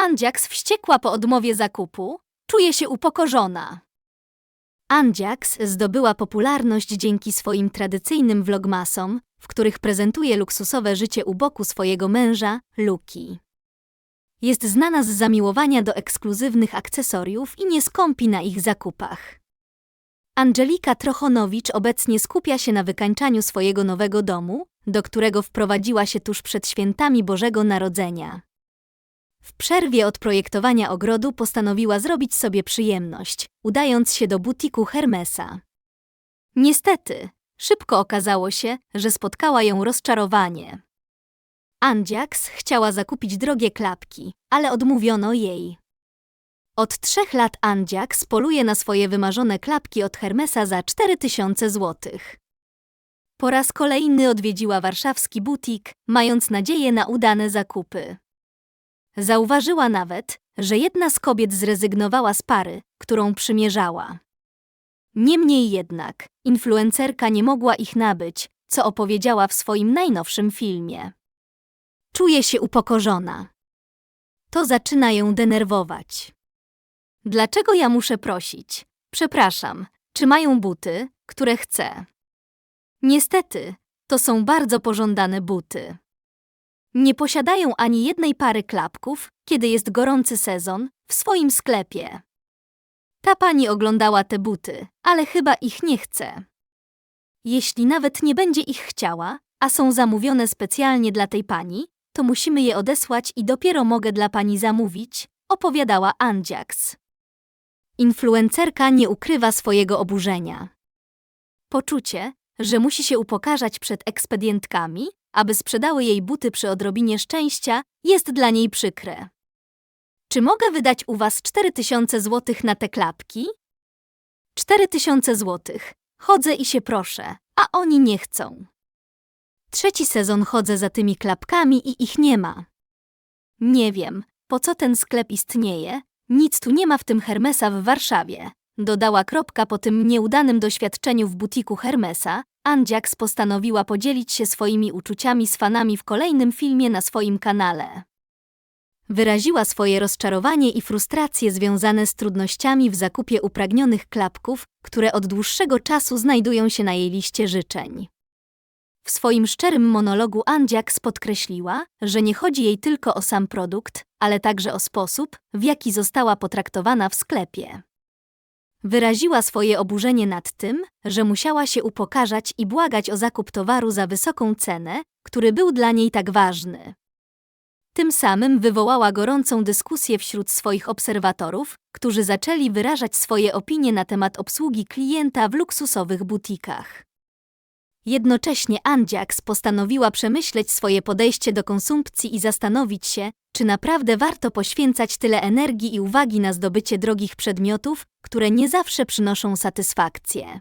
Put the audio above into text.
Andziaks wściekła po odmowie zakupu, czuje się upokorzona. Andziaks zdobyła popularność dzięki swoim tradycyjnym vlogmasom, w których prezentuje luksusowe życie u boku swojego męża, Luki. Jest znana z zamiłowania do ekskluzywnych akcesoriów i nie skąpi na ich zakupach. Angelika Trochonowicz obecnie skupia się na wykańczaniu swojego nowego domu, do którego wprowadziła się tuż przed świętami Bożego Narodzenia. W przerwie od projektowania ogrodu postanowiła zrobić sobie przyjemność, udając się do butiku Hermesa. Niestety, szybko okazało się, że spotkała ją rozczarowanie. Andziaks chciała zakupić drogie klapki, ale odmówiono jej. Od trzech lat Andziaks poluje na swoje wymarzone klapki od Hermesa za 4000 złotych. Po raz kolejny odwiedziła warszawski butik, mając nadzieję na udane zakupy. Zauważyła nawet, że jedna z kobiet zrezygnowała z pary, którą przymierzała. Niemniej jednak, influencerka nie mogła ich nabyć, co opowiedziała w swoim najnowszym filmie. Czuje się upokorzona. To zaczyna ją denerwować. Dlaczego ja muszę prosić? Przepraszam, czy mają buty, które chcę? Niestety, to są bardzo pożądane buty. Nie posiadają ani jednej pary klapków, kiedy jest gorący sezon, w swoim sklepie. Ta pani oglądała te buty, ale chyba ich nie chce. Jeśli nawet nie będzie ich chciała, a są zamówione specjalnie dla tej pani, to musimy je odesłać i dopiero mogę dla pani zamówić, opowiadała Andziaks. Influencerka nie ukrywa swojego oburzenia. Poczucie, że musi się upokarzać przed ekspedientkami, aby sprzedały jej buty przy odrobinie szczęścia, jest dla niej przykre. Czy mogę wydać u was 4000 złotych na te klapki? 4000 złotych. Chodzę i się proszę, a oni nie chcą. Trzeci sezon chodzę za tymi klapkami i ich nie ma. Nie wiem, po co ten sklep istnieje, nic tu nie ma w tym Hermesa w Warszawie. Dodała kropka po tym nieudanym doświadczeniu w butiku Hermesa, Andziaks postanowiła podzielić się swoimi uczuciami z fanami w kolejnym filmie na swoim kanale. Wyraziła swoje rozczarowanie i frustracje związane z trudnościami w zakupie upragnionych klapków, które od dłuższego czasu znajdują się na jej liście życzeń. W swoim szczerym monologu Andziaks podkreśliła, że nie chodzi jej tylko o sam produkt, ale także o sposób, w jaki została potraktowana w sklepie. Wyraziła swoje oburzenie nad tym, że musiała się upokarzać i błagać o zakup towaru za wysoką cenę, który był dla niej tak ważny. Tym samym wywołała gorącą dyskusję wśród swoich obserwatorów, którzy zaczęli wyrażać swoje opinie na temat obsługi klienta w luksusowych butikach. Jednocześnie Andziaks postanowiła przemyśleć swoje podejście do konsumpcji i zastanowić się, czy naprawdę warto poświęcać tyle energii i uwagi na zdobycie drogich przedmiotów, które nie zawsze przynoszą satysfakcję.